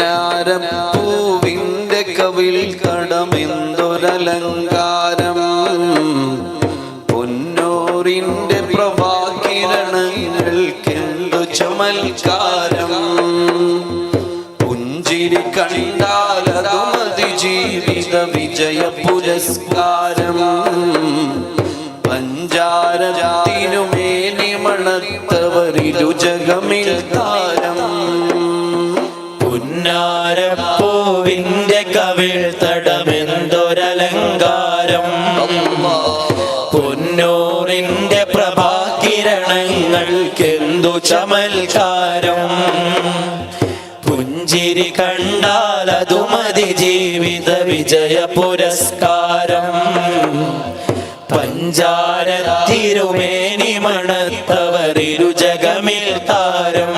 പുന്നാരപ്പൂവിന്റെ കവിൽ കടമെന്തൊരലങ്കാരം? പൊന്നൂറിന്റെ പ്രഭാകിരണങ്ങൾക്കെന്തു ചമൽക്കാരം? പുഞ്ചിരി കണ്ടാലതു ജീവിത വിജയ പുരസ്കാരം. പഞ്ചാരത്തിനുമേനി മണത്തവരിലു ജഗമിൽ താരം പുന്നാരപ്പൂവിന്റെ കവിൾ തടമെന്തൊരലങ്കാരം പൊന്നൂറിന്റെ പ്രഭാകിരണങ്ങൾക്കെന്തു ചമൽക്കാരം? പുഞ്ചിരി കണ്ടാലതു മതി ജീവിത വിജയ പുരസ്കാരം. പഞ്ചാര തിരുമേനി മണത്തവരിരു ജഗമിൽ താരം.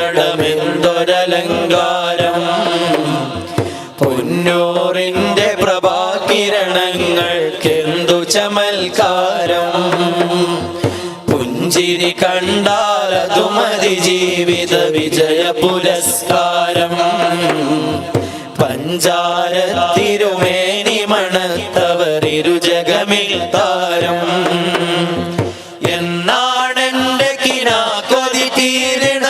പൊന്നൂറിന്റെ പ്രഭാകിരണങ്ങൾക്കെന്തു ചമൽക്കാരം? പുഞ്ചിരി കണ്ടാൽ മതി ജീവിത വിജയ പുരസ്കാരം. പഞ്ചാര തിരുമേനി മണത്തവരിരു ജഗമിൽ താരം. എന്നാണെന്റെ കിനാ കൊതി തീരണ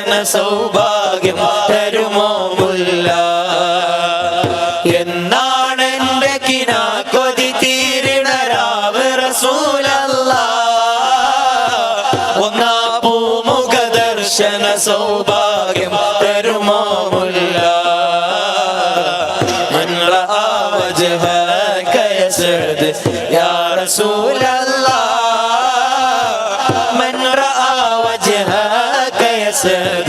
ദർശന സൗഭാഗ്യം തരുമോ മുല്ല എന്നാണെന്റെ കിനാ കൊതി തീരണ രാവ് റസൂലല്ലാ. ഒന്നാ പൂമുഖ ദർശന സൗഭാഗ്യം തരുമോ മുല്ല من رأى وجهك يسعد يا رسول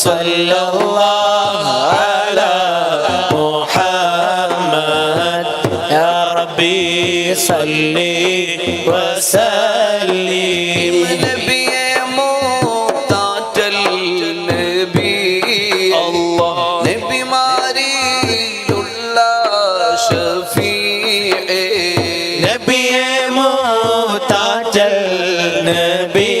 صلى الله على محمد. يا ربي صلي وسلم. نبي مطاعة النبي الله. نبي مريض الله شفيع. نبي مطاعة النبي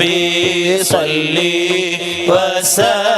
ربي صلي وسلم.